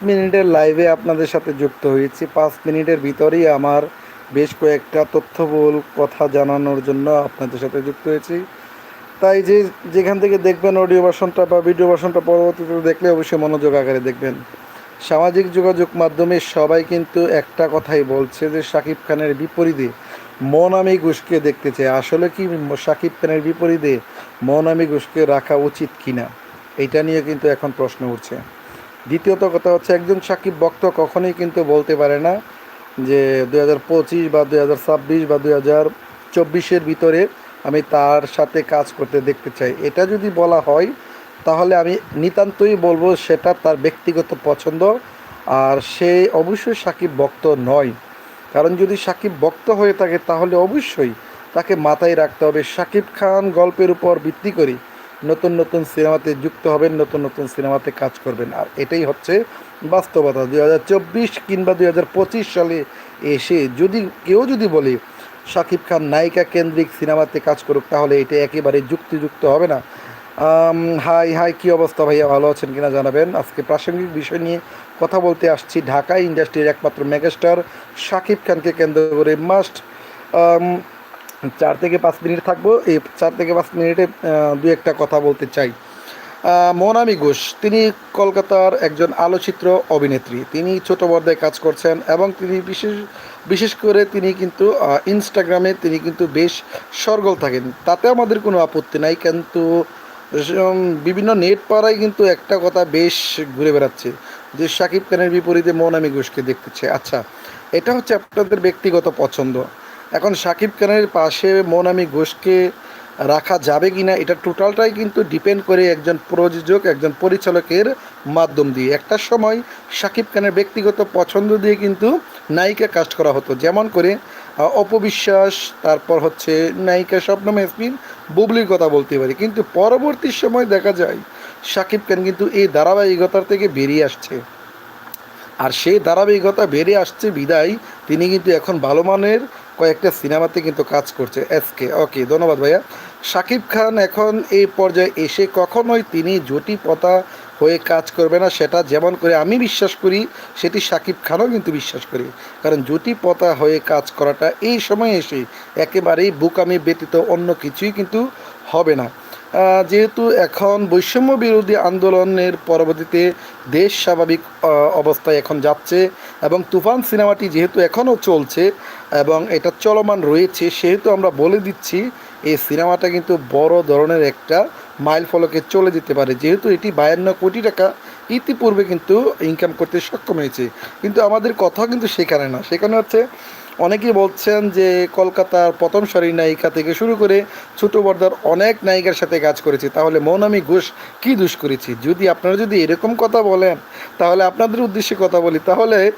মিনিটের লাইভে আপনাদের সাথে যুক্ত হয়েছি। পাঁচ মিনিটের ভিতরেই আমার বেশ কয়েকটা তথ্যবহুল কথা জানানোর জন্য আপনাদের সাথে যুক্ত হয়েছি। তাই যে, যেখান থেকে দেখবেন অডিও ভাষণটা বা ভিডিও ভাষণটা পরবর্তীতে দেখলে অবশ্যই মনোযোগ আকারে দেখবেন। সামাজিক যোগাযোগ মাধ্যমে সবাই কিন্তু একটা কথাই বলছে যে শাকিব খানের বিপরীতে মন আমি ঘুষকে দেখতে চাই। আসলে কি শাকিব খানের বিপরীতে মন আমি ঘুষকে রাখা উচিত কিনা? এটা নিয়ে কিন্তু এখন প্রশ্ন উঠছে। দ্বিতীয়ত কথা হচ্ছে, একজন সাকিব ভক্ত কখনোই কিন্তু বলতে পারে না যে দু হাজার পঁচিশ বা দু হাজার ছাব্বিশ বা দু চব্বিশের ভিতরে আমি তার সাথে কাজ করতে দেখতে চাই। এটা যদি বলা হয়, তাহলে আমি নিতান্তই বলব সেটা তার ব্যক্তিগত পছন্দ আর সে অবশ্যই সাকিব ভক্ত নয়। কারণ যদি সাকিব ভক্ত হয়ে থাকে, তাহলে অবশ্যই তাকে মাথায় রাখতে হবে। সাকিব খান গল্পের উপর ভিত্তি করে নতুন নতুন সিনেমাতে যুক্ত হবেন, নতুন নতুন সিনেমাতে কাজ করবেন। আর এটাই হচ্ছে বাস্তবতা। দুই হাজার চব্বিশ কিংবা দুই হাজার পঁচিশ সালে এসে যদি, কেউ যদি বলে শাকিব খান নায়িকা কেন্দ্রিক সিনেমাতে কাজ করুক, তাহলে এটা একেবারে যুক্তিযুক্ত হবে না। হাই হাই, কী অবস্থা ভাইয়া, ভালো আছেন কিনা জানাবেন। আজকে প্রাসঙ্গিক বিষয় নিয়ে কথা বলতে আসছি ঢাকা ইন্ডাস্ট্রির একমাত্র মেগাস্টার শাকিব খানকে কেন্দ্র করে। মাস্ট চার থেকে পাঁচ মিনিট থাকব। এই চার থেকে পাঁচ মিনিটে দু একটা কথা বলতে চাই। মনামি ঘোষ, তিনি কলকাতার একজন আলোচিত্র অভিনেত্রী। তিনি ছোট পর্দায় কাজ করছেন এবং তিনি বিশেষ বিশেষ করে তিনি কিন্তু ইনস্টাগ্রামে তিনি কিন্তু বেশ সরগোল থাকেন। তাতে আমাদের কোনো আপত্তি নাই, কিন্তু বিভিন্ন নেট পাড়ায় কিন্তু একটা কথা বেশ ঘুরে বেড়াচ্ছে, যে শাকিব খানের বিপরীতে মৌনামি ঘোষকে দেখতেছে আচ্ছা এটা হচ্ছে আপনাদের ব্যক্তিগত পছন্দ। এখন শাকিব খানের পাশে মৌনামি ঘোষকে রাখা যাবে কি না এটা টোটালটাই কিন্তু ডিপেন্ড করে একজন প্রযোজক, একজন পরিচালকের মাধ্যম দিয়ে। একটা সময় শাকিব খানের ব্যক্তিগত পছন্দ দিয়ে কিন্তু নায়িকা কাস্ট করা হতো। যেমন করে অপবিশ্বাস তারপর হচ্ছে নায়িকা স্বপ্নম এসমিন বুবলির কথা বলতে পারি। কিন্তু পরবর্তী সময় দেখা যায় শাকিব খান কিন্তু এই ধারাবাহিকতার থেকে বেরিয়ে আসছে। আর সেই ধারাবাহিকতা বেরিয়ে আসছে বিদায়, তিনি কিন্তু এখন ভালো মানের কয়েকটা সিনেমাতে কিন্তু কাজ করছে এসকে ওকে, ধন্যবাদ ভাইয়া। শাকিব খান এখন এই পর্যায়ে এসে কখনোই তিনি জুটি পতা হয়ে কাজ করবে না, সেটা যেমন করে আমি বিশ্বাস করি, সেটি শাকিব খানও কিন্তু বিশ্বাস করি। কারণ জুটি পতা হয়ে কাজ করাটা এই সময়ে এসে একেবারেই বুকামি ব্যতীত অন্য কিছুই কিন্তু হবে না। যেহেতু এখন বৈষম্য বিরোধী আন্দোলনের পরবর্তীতে দেশ স্বাভাবিক অবস্থায় এখন যাচ্ছে এবং তুফান সিনেমাটি যেহেতু এখনও চলছে এবং এটা চলমান রয়েছে, সেহেতু আমরা বলে দিচ্ছি এই সিনেমাটা কিন্তু বড় ধরনের একটা মাইল ফলকে চলে যেতে পারে। যেহেতু এটি বায়ান্ন কোটি টাকা, ইতিপূর্বে কিন্তু ইনকাম করতে সক্ষম হয়েছে। কিন্তু আমাদের কথা কিন্তু সেখানে না। সেখানে হচ্ছে অনেকেই বলছেন যে কলকাতার প্রথম সারির নায়িকা থেকে শুরু করে ছোট বর্দার অনেক নায়িকার সাথে কাজ করেছি। তাহলে মৌনামি ঘোষ কী দোষ করেছি? যদি আপনারা যদি এরকম কথা বলেন, তাহলে আপনাদের উদ্দেশ্যে কথা বলি। তাহলে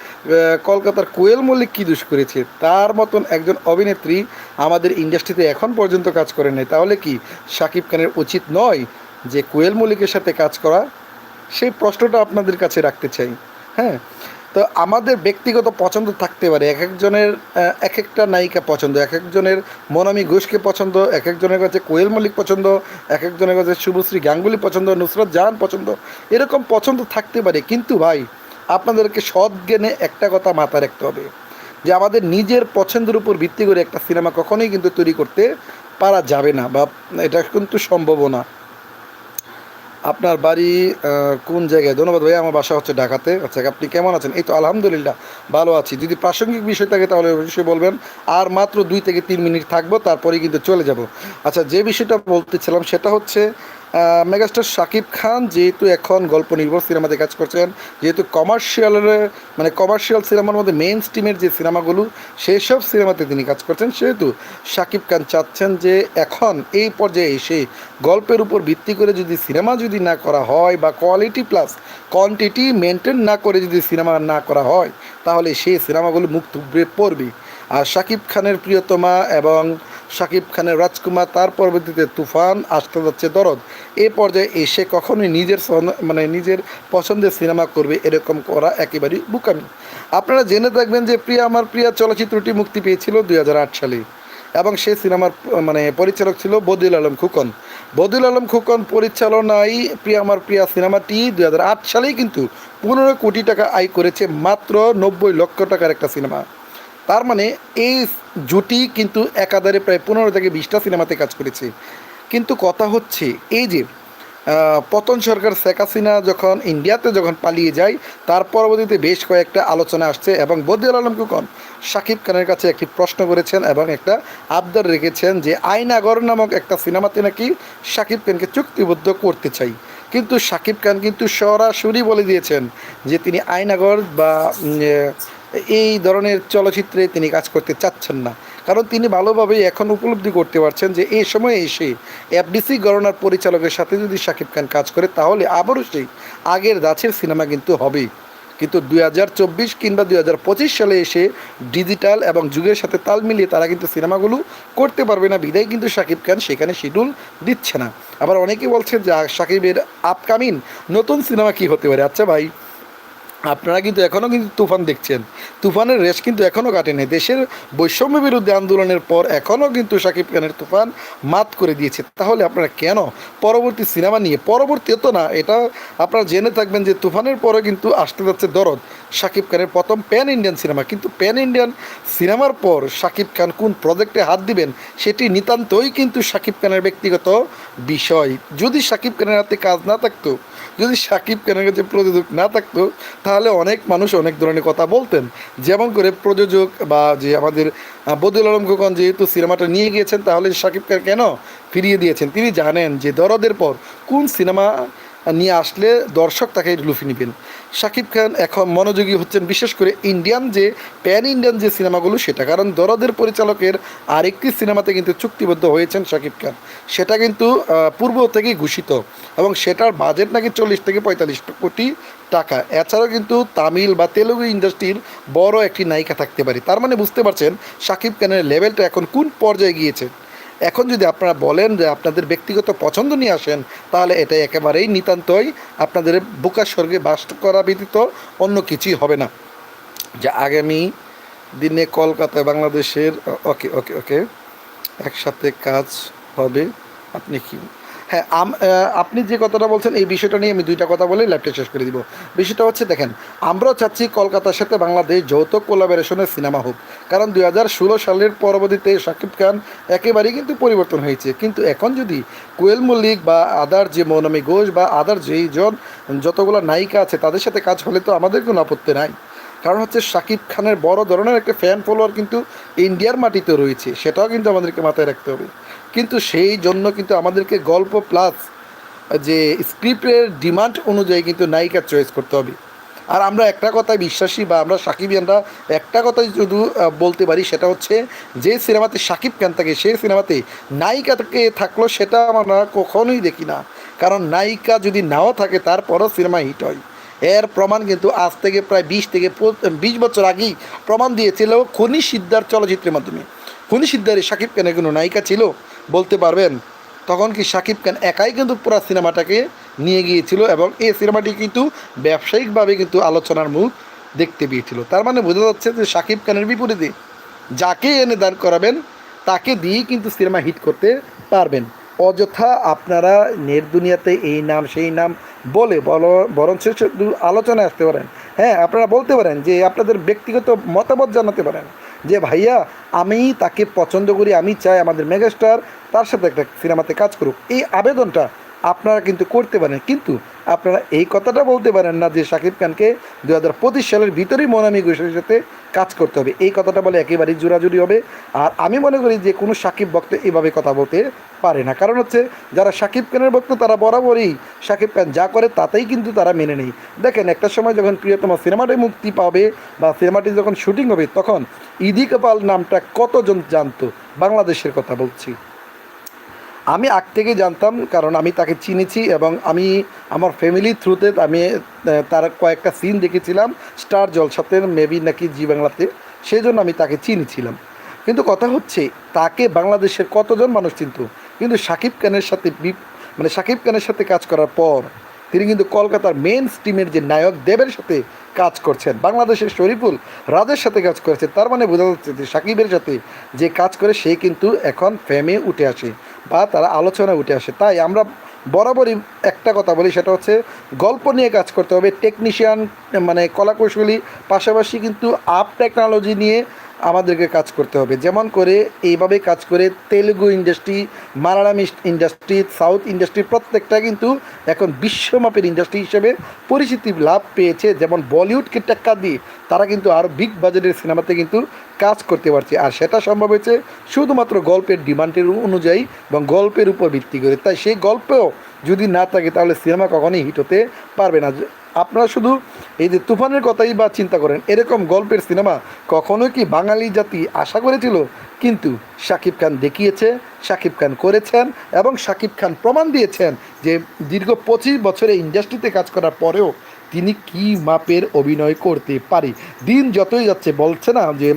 কলকাতার কোয়েল মল্লিক কী দোষ করেছে? তার মতন একজন অভিনেত্রী আমাদের ইন্ডাস্ট্রিতে এখন পর্যন্ত কাজ করে নাই। তাহলে কি শাকিব খানের উচিত নয় যে কোয়েল মল্লিকের সাথে কাজ করা? সেই প্রশ্নটা আপনাদের কাছে রাখতে চাই। হ্যাঁ? তো আমাদের ব্যক্তিগত পছন্দ থাকতে পারে। এক একজনের এক একটা নায়িকা পছন্দ, এক একজনের মনামি ঘোষকে পছন্দ, এক একজনের কাছে কোয়েল মল্লিক পছন্দ, এক একজনের কাছে শুভশ্রী গাঙ্গুলি পছন্দ, নুসরত জাহান পছন্দ, এরকম পছন্দ থাকতে পারে। কিন্তু ভাই, আপনাদেরকে সৎ জ্ঞানে একটা কথা মাথায় রাখতে হবে, যে আমাদের নিজের পছন্দের উপর ভিত্তি করে একটা সিনেমা কখনোই কিন্তু তৈরি করতে পারা যাবে না বা এটা কিন্তু সম্ভবও না। আপনার বাড়ি কোন জায়গায়? ধন্যবাদ ভাই আমার বাসা হচ্ছে ঢাকাতে। আচ্ছা আপনি কেমন আছেন? এই তো আলহামদুলিল্লাহ, ভালো আছি। যদি প্রাসঙ্গিক বিষয় থাকে তাহলে অবশ্যই বলবেন। আর মাত্র দুই থেকে তিন মিনিট থাকব, তারপরেই কিন্তু চলে যাব। আচ্ছা যে বিষয়টা বলতেছিলাম সেটা হচ্ছে মেগাস্টার শাকিব খান যেহেতু এখন গল্প নির্ভর সিনেমাতে কাজ করছেন, যেহেতু কমার্শিয়ালের মানে কমার্শিয়াল সিনেমার মধ্যে মেইন স্ট্রিমের যে সিনেমাগুলো সেই সব সিনেমাতে তিনি কাজ করছেন। সেহেতু শাকিব খান চাচ্ছেন যে এখন এই পর্যায়ে এসে গল্পের উপর ভিত্তি করে যদি সিনেমা যদি না করা হয় বা কোয়ালিটি প্লাস কোয়ান্টিটি মেনটেন না করে যদি সিনেমা না করা হয়, তাহলে সেই সিনেমাগুলো মুখ থুবড়ে পড়বে। আর শাকিব খানের প্রিয়তমা এবং শাকিব খানের রাজকুমার, তার পরবর্তীতে তুফান, আসতে যাচ্ছে দরদ। এ পর্যায়ে এসে কখনোই নিজের মানে নিজের পছন্দের সিনেমা করবে এরকম করা একেবারেই বুকামি। আপনারা জেনে থাকবেন যে প্রিয়া আমার প্রিয়া চলচ্চিত্রটি মুক্তি পেয়েছিল দুই হাজার আট সালে এবং সেই সিনেমার মানে পরিচালক ছিল বদিউল আলম খুকন। বদিউল আলম খুকন পরিচালনায় প্রিয়া আমার প্রিয়া সিনেমাটি দুই হাজার আট সালেই কিন্তু পনেরো কোটি টাকা আয় করেছে মাত্র নব্বই লক্ষ টাকার একটা সিনেমা। তার মানে এই জুটি কিন্তু একাধারে প্রায় পনেরো থেকে বিশটা সিনেমাতে কাজ করেছে। কিন্তু কথা হচ্ছে এই যে পতন সরকার শেখ হাসিনা যখন ইন্ডিয়াতে যখন পালিয়ে যায়, তার পরবর্তীতে বেশ কয়েকটা আলোচনা আসছে এবং বদিউল আলম কুকন শাকিব খানের কাছে একটি প্রশ্ন করেছেন এবং একটা আবদার রেখেছেন যে আইনাগর নামক একটা সিনেমাতে নাকি শাকিব খানকে চুক্তিবদ্ধ করতে চাই। কিন্তু শাকিব খান কিন্তু সরাসরি বলে দিয়েছেন যে তিনি আইনাগর বা এই ধরনের চলচ্চিত্রে তিনি কাজ করতে চাচ্ছেন না। কারণ তিনি ভালোভাবেই এখন উপলব্ধি করতে পারছেন যে এই সময়ে এসে এফডিসি গণনার পরিচালকের সাথে যদি শাকিব খান কাজ করে, তাহলে আবারও সেই আগের দাছের সিনেমা কিন্তু হবেই। কিন্তু দুই হাজার চব্বিশ কিংবা দুই হাজার পঁচিশ সালে এসে ডিজিটাল এবং যুগের সাথে তাল মিলিয়ে তারা কিন্তু সিনেমাগুলো করতে পারবে না, বিদায় কিন্তু শাকিব খান সেখানে শিডিউল দিচ্ছে না। আবার অনেকেই বলছে যে শাকিবের আপকামিং নতুন সিনেমা কি হতে পারে? আচ্ছা ভাই। আপনারা কিন্তু এখনও কিন্তু তুফান দেখছেন। তুফানের রেশ কিন্তু এখনও কাটেনি। দেশের বৈষম্য বিরুদ্ধে আন্দোলনের পর এখনও কিন্তু শাকিব খানের তুফান মাত করে দিয়েছে। তাহলে আপনারা কেন? পরবর্তী সিনেমা নিয়ে। পরবর্তী তো না, এটা আপনারা জেনে থাকবেন যে তুফানের পরে কিন্তু আসতে যাচ্ছে দরদ। শাকিব খানের প্রথম প্যান ইন্ডিয়ান সিনেমা। কিন্তু প্যান ইন্ডিয়ান সিনেমার পর শাকিব খান কোন প্রজেক্টে হাত দিবেন, সেটি নিতান্তই কিন্তু শাকিব খানের ব্যক্তিগত বিষয়। যদি শাকিব খানের হাতে কাজ না থাকতো যদি সাকিব খানের কাছে প্রযোজক না থাকতো, তাহলে অনেক মানুষ অনেক ধরনের কথা বলতেন। যেমন করে প্রযোজক বা যে আমাদের বদুল আলম খোকন যেহেতু সিনেমাটা নিয়ে গিয়েছেন, তাহলে সাকিব খান কেন ফিরিয়ে দিয়েছেন? তিনি জানেন যে দরদের পর কোন সিনেমা নিয়ে আসলে দর্শক তাকে লুফি নেবেন। শাকিব খান এখন মনোযোগী হচ্ছেন, বিশেষ করে ইন্ডিয়ান যে প্যান ইন্ডিয়ান যে সিনেমাগুলো, সেটা। কারণ দরদের পরিচালকের আরেকটি সিনেমাতে কিন্তু চুক্তিবদ্ধ হয়েছেন শাকিব খান। সেটা কিন্তু পূর্ব থেকেই ঘোষিত। এবং সেটার বাজেট নাকি চল্লিশ থেকে পঁয়তাল্লিশ কোটি টাকা। এছাড়াও কিন্তু তামিল বা তেলুগু ইন্ডাস্ট্রির বড় একটি নায়িকা থাকতে পারে। তার মানে বুঝতে পারছেন, শাকিব খানের লেভেলটা এখন কোন পর্যায়ে গিয়েছে। এখন যদি আপনারা বলেন যে আপনাদের ব্যক্তিগত পছন্দ নিয়ে আসেন, তাহলে এটা একেবারেই নিতান্তই আপনাদের বুকা স্বর্গে বাস করা ব্যতীত অন্য কিছুই হবে না। যে আগামী দিনে কলকাতায় বাংলাদেশের ওকে ওকে ওকে, একসাথে কাজ হবে, আপনি কি হ্যাঁ আপনি যে কথাটা বলছেন, এই বিষয়টা নিয়ে আমি দুইটা কথা বলে ল্যাপটপ শেষ করে দিব। বিষয়টা হচ্ছে, দেখেন, আমরাও চাচ্ছি কলকাতার সাথে বাংলাদেশ যৌথ কোলাবোরেশনের সিনেমা হোক। কারণ দুই হাজার ষোলো সালের পরবর্তীতে শাকিব খান একেবারেই কিন্তু পরিবর্তন হয়েছে। কিন্তু এখন যদি কোয়েল মল্লিক বা আদার যে মৌনমী ঘোষ বা আদার যেই জন, যতগুলো নায়িকা আছে, তাদের সাথে কাজ হলে তো আমাদের কোনো আপত্তি নাই। কারণ হচ্ছে, শাকিব খানের বড় ধরনের একটা ফ্যান ফলোয়ার কিন্তু ইন্ডিয়ার মাটিতে রয়েছে। সেটাও কিন্তু আমাদেরকে মাথায় রাখতে হবে। কিন্তু সেই জন্য কিন্তু আমাদেরকে গল্প প্লাস যে স্ক্রিপ্টের ডিমান্ড অনুযায়ী কিন্তু নায়িকা চয়েস করতে হবে। আর আমরা একটা কথায় বিশ্বাসী বা আমরা সাকিবিয়ানরা একটা কথাই শুধু বলতে পারি সেটা হচ্ছে যে সিনেমাতে সাকিব খান থাকে, সেই সিনেমাতে নায়িকা থেকে থাকল সেটা আমরা কখনোই দেখি না। কারণ নায়িকা যদি নাও থাকে তারপরও সিনেমা হিট হয়। এর প্রমাণ কিন্তু আজ থেকে প্রায় বিশ থেকে বিশ বছর আগেই প্রমাণ দিয়েছিল খনি সিদ্ধার চলচ্চিত্রের মাধ্যমে। খনি সিদ্ধারে সাকিব খানের কোনো নায়িকা ছিল। বলতে পারবেন। তখন কি শাকিব খান একাই কিন্তু পুরো সিনেমাটাকে নিয়ে গিয়েছিল এবং এই সিনেমাটি কিন্তু ব্যবসায়িকভাবে কিন্তু আলোচনার মুখ দেখতে পেয়েছিল। তার মানে বোঝা যাচ্ছে যে শাকিব খানের বিপরীতে যাকে এনে দাঁড় করাবেন, তাকে দিয়েই কিন্তু সিনেমা হিট করতে পারবেন। অযথা আপনারা নেট দুনিয়াতে এই নাম, সেই নাম বলে বরঞ্চ আলোচনায় আসতে পারেন। হ্যাঁ আপনারা বলতে পারেন যে আপনাদের ব্যক্তিগত মতামত জানাতে পারেন। যে ভাইয়া, আমি তাকে পছন্দ করি, আমি চাই আমাদের মেগাস্টার তার সাথে একটা সিনেমাতে কাজ করুক। এই আবেদনটা আপনারা কিন্তু করতে পারেন। কিন্তু আপনারা এই কথাটা বলতে পারেন না যে শাকিব খানকে দু হাজার পঁচিশ সালের ভিতরেই মনামি ঘোষের সাথে কাজ করতে হবে। এই কথাটা বলে একেবারেই জোরাজুরি হবে। আর আমি মনে করি যে কোনো সাকিব ভক্ত এইভাবে কথা বলতে পারে না। কারণ হচ্ছে যারা সাকিব খানের ভক্ত, তারা বরাবরই সাকিব খান যা করে তাতেই কিন্তু তারা মেনে নেই দেখেন, একটা সময় যখন প্রিয়তম সিনেমাটি মুক্তি পাবে বা সিনেমাটি যখন শুটিং হবে, তখন ইদি কপাল নামটা কতজন জানতো? বাংলাদেশের কথা বলছি। আমি আগ থেকেই জানতাম, কারণ আমি তাকে চিনেছি এবং আমি আমার ফ্যামিলির থ্রুতে আমি তার কয়েকটা সিন দেখেছিলাম স্টার জলসাতে মেবি নাকি জি বাংলাতে সেই জন্য আমি তাকে চিনেছিলাম। কিন্তু কথা হচ্ছে, তাকে বাংলাদেশের কতজন মানুষ চিনত? কিন্তু সাকিব খানের সাথে মানে সাকিব খানের সাথে কাজ করার পর তিনি কিন্তু কলকাতার মেন স্টিমের যে নায়ক, দেবের সাথে কাজ করছেন। বাংলাদেশের শরীফুল রাজের সাথে কাজ করেছে। তার মানে বোঝা যাচ্ছে যে সাকিবের সাথে যে কাজ করে, সে কিন্তু এখন ফেমে উঠে আসে বা তারা আলোচনায় উঠে আসে। তাই আমরা বরাবরই একটা কথা বলি, সেটা হচ্ছে গল্প নিয়ে কাজ করতে হবে। টেকনিশিয়ান মানে কলাকৌশলী পাশাপাশি কিন্তু আপ টেকনোলজি নিয়ে আমাদেরকে কাজ করতে হবে। যেমন করে এইভাবে কাজ করে Telugu industry Malayalam industry south industry প্রত্যেকটা কিন্তু এখন বিশ্বমাপের ইন্ডাস্ট্রি হিসেবে পরিচিতি লাভ পেয়েছে। যেমন বলিউডকে টেক্কা দিয়ে তারা কিন্তু আরও বিগ বাজেটের সিনেমাতে কিন্তু কাজ করতে পারছে। আর সেটা সম্ভব হয়েছে শুধুমাত্র গল্পের ডিমান্ডের অনুযায়ী এবং গল্পের উপর ভিত্তি করে। তাই সেই গল্পেও যদি না থাকে তাহলে সিনেমা কখনোই হিট হতে পারবে না। আপনারা শুধু এই যে তুফানের কথাই বা চিন্তা করেন, এরকম গল্পের সিনেমা কখনোই কি বাঙালি জাতি আশা করেছিল? কিন্তু শাকিব খান দেখিয়েছে, শাকিব খান করেছেন এবং শাকিব খান প্রমাণ দিয়েছেন যে দীর্ঘ পঁচিশ বছরে ইন্ডাস্ট্রিতে কাজ করার পরেও তিনি কি মাপের অভিনয় করতে পারে। দিন যতই যাচ্ছে, বলছে না যে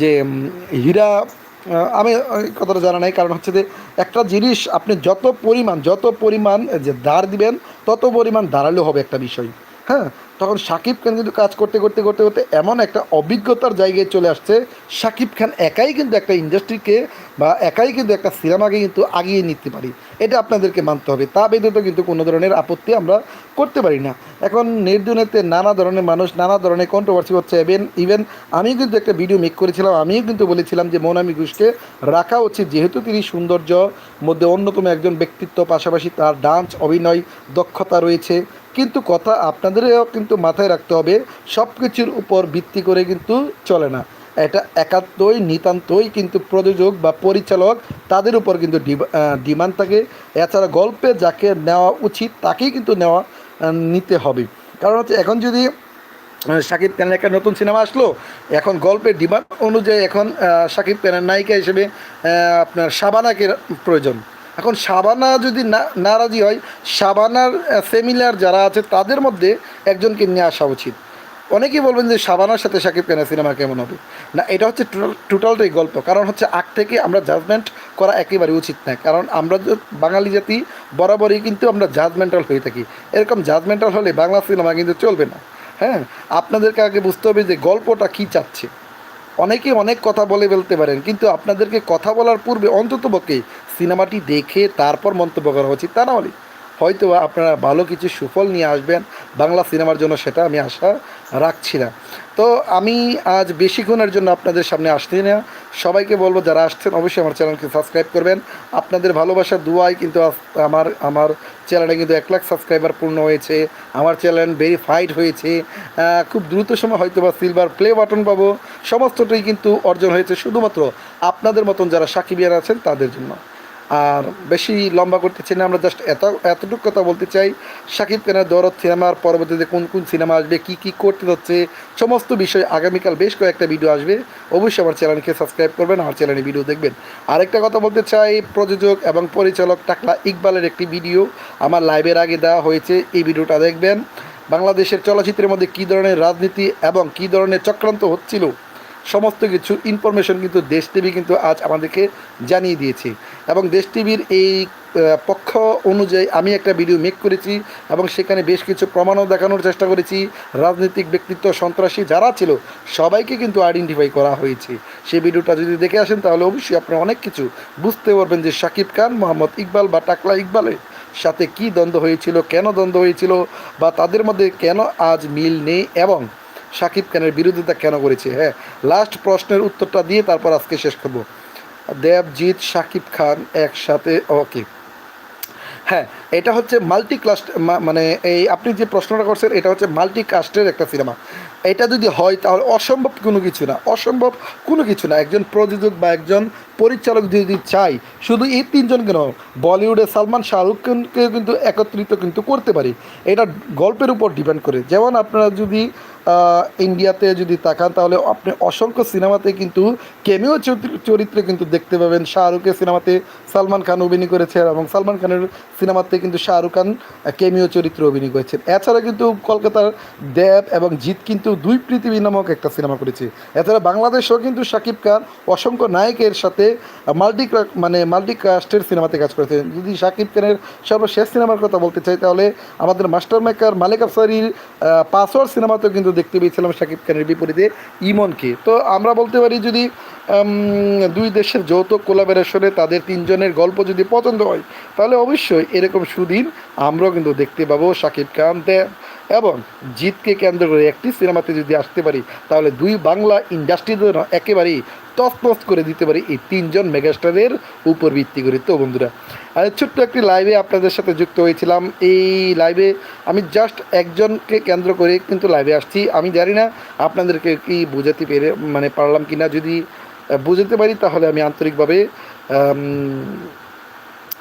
যে হীরা আমি কথাটা জানা নাই, কারণ হচ্ছে যে একটা জিনিস আপনি যত পরিমাণ যত পরিমাণ যে দাঁড় দিবেন, তত পরিমাণ দাঁড়ালেও হবে একটা বিষয়। হ্যাঁ তখন সাকিব খান কিন্তু কাজ করতে করতে করতে করতে এমন একটা অভিজ্ঞতার জায়গায় চলে আসছে। সাকিব খান একাই কিন্তু একটা ইন্ডাস্ট্রিকে বা একাই কিন্তু একটা সিনেমাকে কিন্তু আগিয়ে নিতে পারি। এটা আপনাদেরকে মানতে হবে। তা ব্যতীত কিন্তু কোনো ধরনের আপত্তি আমরা করতে পারি না। এখন নির্দনেতে নানা ধরনের মানুষ, নানা ধরনের কন্ট্রোভার্সি হচ্ছে। ইভেন ইভেন আমি কিন্তু একটা ভিডিও মেক করেছিলাম। আমিও কিন্তু বলেছিলাম যে মৌনামি ঘোষকে রাখা উচিত। যেহেতু তিনি সৌন্দর্য মধ্যে অন্যতম একজন ব্যক্তিত্ব, পাশাপাশি তার ডান্স অভিনয় দক্ষতা রয়েছে। কিন্তু কথা আপনাদেরও কিন্তু মাথায় রাখতে হবে সব কিছুর উপর ভিত্তি করে কিন্তু চলে না। এটা একাত্তই নিতান্তই কিন্তু প্রযোজক বা পরিচালক তাদের উপর কিন্তু ডিমান্ড থাকে। এছাড়া গল্পে যাকে নেওয়া উচিত তাকেই কিন্তু নেওয়া নিতে হবে। কারণ হচ্ছে এখন যদি শাকিব খানের একটা নতুন সিনেমা আসলো, এখন গল্পের ডিমান্ড অনুযায়ী এখন শাকিব খানের নায়িকা হিসেবে আপনার শাবানাকে প্রয়োজন। এখন শাবানা যদি না নারাজি হয়, শাবানার সেমিলার যারা আছে তাদের মধ্যে একজনকে নিয়ে আসা উচিত। অনেকেই বলবেন যে শাবানার সাথে সাকিব খানের সিনেমা কেমন হবে? না, এটা হচ্ছে টোটালটাই গল্প। কারণ হচ্ছে আগ থেকে আমরা জাজমেন্ট করা একেবারে উচিত না। কারণ আমরা বাঙালি জাতি, বরাবরই কিন্তু আমরা জাজমেন্টাল হয়ে থাকি। এরকম জাজমেন্টাল হলে বাংলা সিনেমা কিন্তু চলবে না। হ্যাঁ আপনাদেরকে আগে বুঝতে হবে যে গল্পটা কী চাচ্ছে। অনেকে অনেক কথা বলে ফেলতে পারেন, কিন্তু আপনাদেরকে কথা বলার পূর্বে অন্ততপক্ষে সিনেমাটি দেখে তারপর মন্তব্য করা উচিত তা না হলে। হয়তো আপনারা ভালো কিছু সুফল নিয়ে আসবেন বাংলা সিনেমার জন্য সেটা আমি আশা রাখছি না। তো আমি আজ বেশিক্ষণের জন্য আপনাদের সামনে আসছি না। সবাইকে বলব যারা আসছেন অবশ্যই আমার চ্যানেলকে সাবস্ক্রাইব করবেন। আপনাদের ভালোবাসা দুয়াই কিন্তু আমার আমার চ্যানেলে কিন্তু এক লাখ সাবস্ক্রাইবার পূর্ণ হয়েছে। আমার চ্যানেল ভেরিফাইড হয়েছে। খুব দ্রুত সময় হয়তো বা সিলভার প্লে বাটন পাবো। সমস্তটাই কিন্তু অর্জন হয়েছে শুধুমাত্র আপনাদের মতন যারা সাকিবিয়ান আছেন তাদের জন্য। আর বেশি লম্বা করতে চাই না, আমরা জাস্ট এত, এতটুকু কথা বলতে চাই। শাকিব খানের দরদ সিনেমার পরবর্তীতে কোন কোন সিনেমা আসবে, কী কী করতে যাচ্ছে সমস্ত বিষয় আগামীকাল বেশ কয়েকটা ভিডিও আসবে। অবশ্যই আমার চ্যানেলকে সাবস্ক্রাইব করবেন, আমার চ্যানেলে ভিডিও দেখবেন। আরেকটা কথা বলতে চাই, প্রযোজক এবং পরিচালক টাকলা ইকবালের একটি ভিডিও আমার লাইভের আগে দেওয়া হয়েছে, এই ভিডিওটা দেখবেন। বাংলাদেশের চলচ্চিত্রের মধ্যে কী ধরনের রাজনীতি এবং কী ধরনের চক্রান্ত হচ্ছিল সমস্ত কিছু ইনফরমেশন কিন্তু দেশ টিভি কিন্তু আজ আমাদেরকে জানিয়ে দিয়েছে। এবং দেশ টিভির এই পক্ষ অনুযায়ী আমি একটা ভিডিও মেক করেছি এবং সেখানে বেশ কিছু প্রমাণও দেখানোর চেষ্টা করেছি। রাজনৈতিক ব্যক্তিত্ব, সন্ত্রাসী যারা ছিল, সবাইকে কিন্তু আইডেন্টিফাই করা হয়েছে। সেই ভিডিওটা যদি দেখে আসেন তাহলে অবশ্যই আপনারা অনেক কিছু বুঝতে পারবেন যে শাকিব খান, মোহাম্মদ ইকবাল বা টাকলা ইকবালের সাথে কি দ্বন্দ্ব হয়েছিল, কেন দ্বন্দ্ব হয়েছিল বা তাদের মধ্যে কেন আজ মিল নেই এবং শাকিব খানের বিরোধিতা কেন করেছে? হ্যাঁ লাস্ট প্রশ্নের উত্তরটা দিয়ে তারপর আজকে শেষ করব। দেবজিৎ শাকিব খান একসাথে ওকে হ্যাঁ এটা হচ্ছে মাল্টি ক্লাস্ট মানে এই আপনি যে প্রশ্নটা করছেন, এটা হচ্ছে মাল্টি কাস্টের একটা সিনেমা এটা যদি হয় তাহলে অসম্ভব কোনো কিছু না, অসম্ভব কোনো কিছু না। একজন প্রযোজক বা একজন পরিচালক যদি চাই শুধু এই তিনজন কেন? বলিউডে সালমান শাহরুখ খানকে কিন্তু একত্রিত কিন্তু করতে পারি। এটা গল্পের উপর ডিপেন্ড করে। যেমন আপনারা যদি ইন্ডিয়াতে যদি তাকান, তাহলে আপনি অসংখ্য সিনেমাতে কিন্তু কেমিও চরিত্রে কিন্তু দেখতে পাবেন। শাহরুখের সিনেমাতে সালমান খান অভিনয় করেছে এবং সালমান খানের সিনেমাতে কিন্তু শাহরুখ খান কেমিও চরিত্রে অভিনয় করেছেন। এছাড়া কিন্তু কলকাতার দেব এবং জিৎ কিন্তু দুই পৃথিবী নামক একটা সিনেমা করেছে। এছাড়া বাংলাদেশেও কিন্তু শাকিব খান অসংখ্য নায়কের সাথে মাল্টি মানে মাল্টি কাস্টের সিনেমাতে কাজ করেছেন। যদি শাকিব খানের সর্বশেষ সিনেমার কথা বলতে চাই, তাহলে আমাদের মাস্টার মেকার মালিক আফসারির পাসওয়ার্ড সিনেমাতেও কিন্তু দেখতে পেয়েছিলাম শাকিব খানের বিপরীতে ইমনকে। তো আমরা বলতে পারি যদি দুই দেশের যৌথ কোলাবোরেশনে তাদের তিনজনের গল্প যদি পছন্দ হয়, তাহলে অবশ্যই এরকম সুদিন আমরাও কিন্তু দেখতে পাবো শাকিব খান এবং জিতকে কেন্দ্র করে একটি সিনেমাতে যদি আসতে পারি, তাহলে দুই বাংলা ইন্ডাস্ট্রির জন্য একেবারেই তসনস করে দিতে পারি এই তিনজন মেগাস্টারের উপর ভিত্তি করে। তো বন্ধুরা আর ছোট্ট একটি লাইভে আপনাদের সাথে যুক্ত হয়েছিলাম। এই লাইভে আমি জাস্ট একজনকে কেন্দ্র করে কিন্তু লাইভে আসছি। আমি জানি না আপনাদেরকে কি বোঝাতে পেরে মানে পারলাম কি না যদি বোঝাতে পারি তাহলে আমি আন্তরিকভাবে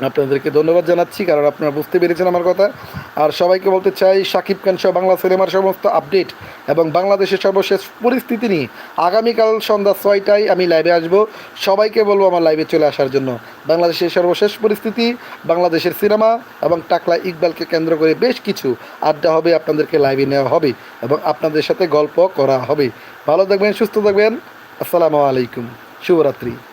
আপনাদেরকে ধন্যবাদ জানাচ্ছি, কারণ আপনারা বুঝতে পেরেছেন আমার কথা। আর সবাইকে বলতে চাই শাকিব খান সহ বাংলা সিনেমার সমস্ত আপডেট এবং বাংলাদেশের সর্বশেষ পরিস্থিতি নিয়ে আগামীকাল সন্ধ্যা ছয়টায় আমি লাইভে আসব। সবাইকে বলব আমার লাইভে চলে আসার জন্য। বাংলাদেশের সর্বশেষ পরিস্থিতি, বাংলাদেশের সিনেমা এবং টাকলা ইকবালকে কেন্দ্র করে বেশ কিছু আড্ডা হবে আপনাদেরকে লাইভে নেওয়া হবে এবং আপনাদের সাথে গল্প করা হবে। ভালো থাকবেন, সুস্থ থাকবেন। আসসালামু আলাইকুম। শুভরাত্রি।